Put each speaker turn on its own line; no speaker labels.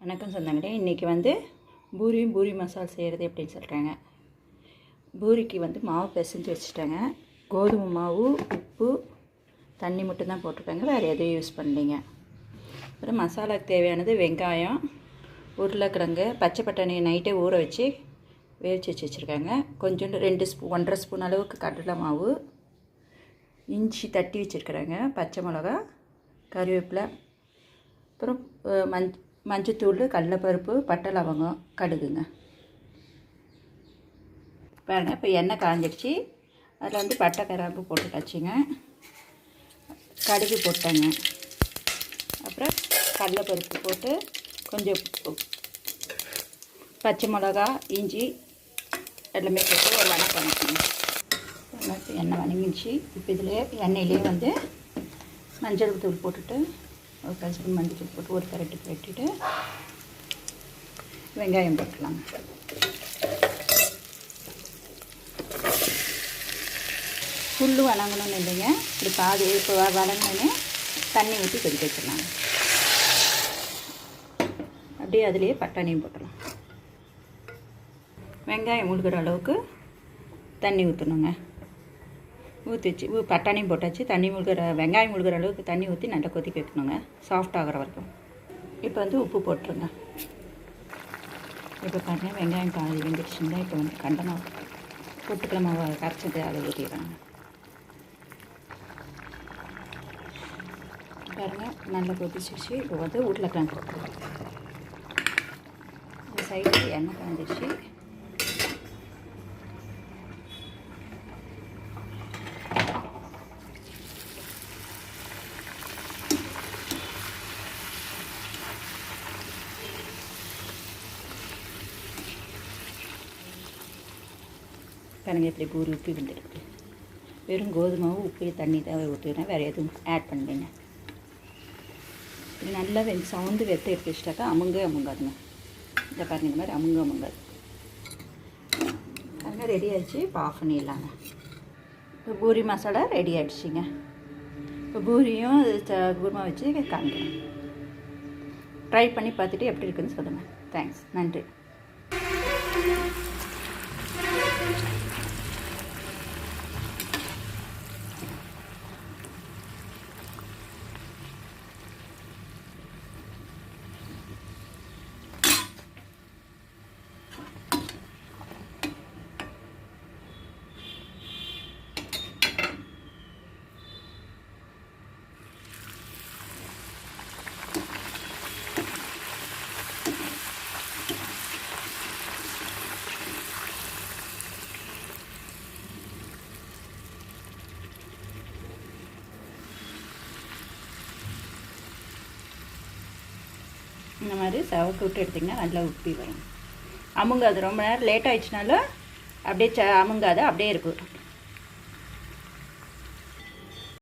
வணக்கம் சொந்தங்களே. இன்றைக்கி வந்து பூரியும் பூரி மசால் செய்கிறது எப்படின்னு சொல்கிறாங்க பூரிக்கு வந்து மாவு பிசைஞ்சு வச்சுட்டாங்க. கோதுமை மாவு உப்பு தண்ணி மட்டும் தான் போட்டிருக்காங்க. வேறு எதுவும் யூஸ் பண்ணலிங்க. அப்புறம் மசாலாக்கு தேவையானது வெங்காயம் உருளைக்கிழங்கு பச்சை பட்டாணி நைட்டே ஊற வச்சு வேவிச்சு வச்சு வச்சுருக்காங்க. கொஞ்சோண்டு ரெண்டு ஸ்பூ ஒன்றரை ஸ்பூன் அளவுக்கு கடலை மாவு இஞ்சி தட்டி வச்சுருக்குறாங்க. பச்சை மிளகா கறிவேப்பிலை அப்புறம் அஹ், மஞ்சத்தூள் கடலைப்பருப்பு பட்டை லவங்கம் கடுகுங்க. பாருங்க இப்போ எண்ணெய் காஞ்சிடுச்சு. அதில் வந்து பட்டை கிராம்பு போட்டுட்டாச்சுங்க. கடுகு போட்டேங்க. அப்புறம் கடலைப்பருப்பு போட்டு கொஞ்சம் பச்சை மிளகா இஞ்சி எல்லாமே போட்டு ஒரு வணக்கம் வணக்கங்க. இப்போ எண்ணெய் வணங்கிடுச்சு. இப்போ இதில் எண்ணெயிலே வந்து மஞ்சள் தூள் போட்டுட்டு ஒரு கால் ஸ்பூன் மஞ்சள் போட்டு ஒரு கரட்டி கட்டிட்டு வெங்காயம் போட்டுக்கலாம். ஃபுல்லு வணங்கணும்னு இல்லைங்க. இப்படி பாதி இப்போ வணங்கினே தண்ணி ஊற்றி கொதிக்க வச்சிடலாம். அப்படியே அதுலேயே பட்டாணியும் போட்டுடலாம் வெங்காயம் முழுகிற அளவுக்கு தண்ணி ஊற்றணுங்க ஊற்றி வச்சு பட்டாணியும் போட்டாச்சு. தண்ணி முழுகிற வெங்காயம் முழுகிற அளவுக்கு தண்ணி ஊற்றி நல்லா கொதிக்க வைக்கணுங்க. சாஃப்ட் ஆகிற வரைக்கும். இப்போ வந்து உப்பு போட்டுருங்க. இப்போ பாருங்கள் வெங்காயம் பாதி வெந்துடுச்சுங்க இப்போ வந்து கண்டனம் பொட்டுக்கல மாவை கரைச்சது அதை ஊற்றிடுறாங்க பாருங்கள் நல்லா கொதிச்சிச்சு இப்போ வந்து உருளைக்கிழங்கு போட்டுருவோம் சைடு எண்ணெய் கலந்துச்சு கிழங்கு எப்படி பூரி உப்பி வந்துருக்கு வெறும் கோதுமாவும் உப்பி தண்ணி தான் ஊற்றிடுறேன் வேறு எதுவும் ஆட் பண்ணலைங்க. நல்லா வெந்து சவுந்து வெத்த எடுத்து வச்சிட்டாக்கா அமுங்க அமுங்காதுங்க. இந்த பாருங்க இந்த மாதிரி அமுங்க அமுங்காது. பாருங்க ரெடி ஆகிடுச்சு இப்போ ஆஃப் பண்ணிடலாங்க. இப்போ பூரி மசாலா ரெடி ஆகிடுச்சிங்க இப்போ பூரியும் அது குருமா வச்சு காமிக்கிறேன். ட்ரை பண்ணி பார்த்துட்டு எப்படி இருக்குன்னு சொல்லுங்கள் தேங்க்ஸ் நன்றி. இந்த மாதிரி சவக்கு விட்டு எடுத்திங்கன்னா நல்லா உப்பி வரும். அமுங்காது. ரொம்ப நேரம் லேட் ஆயிடுச்சுனாலும் அப்படியே ச அமுங்காது. அப்படியே இருக்கும்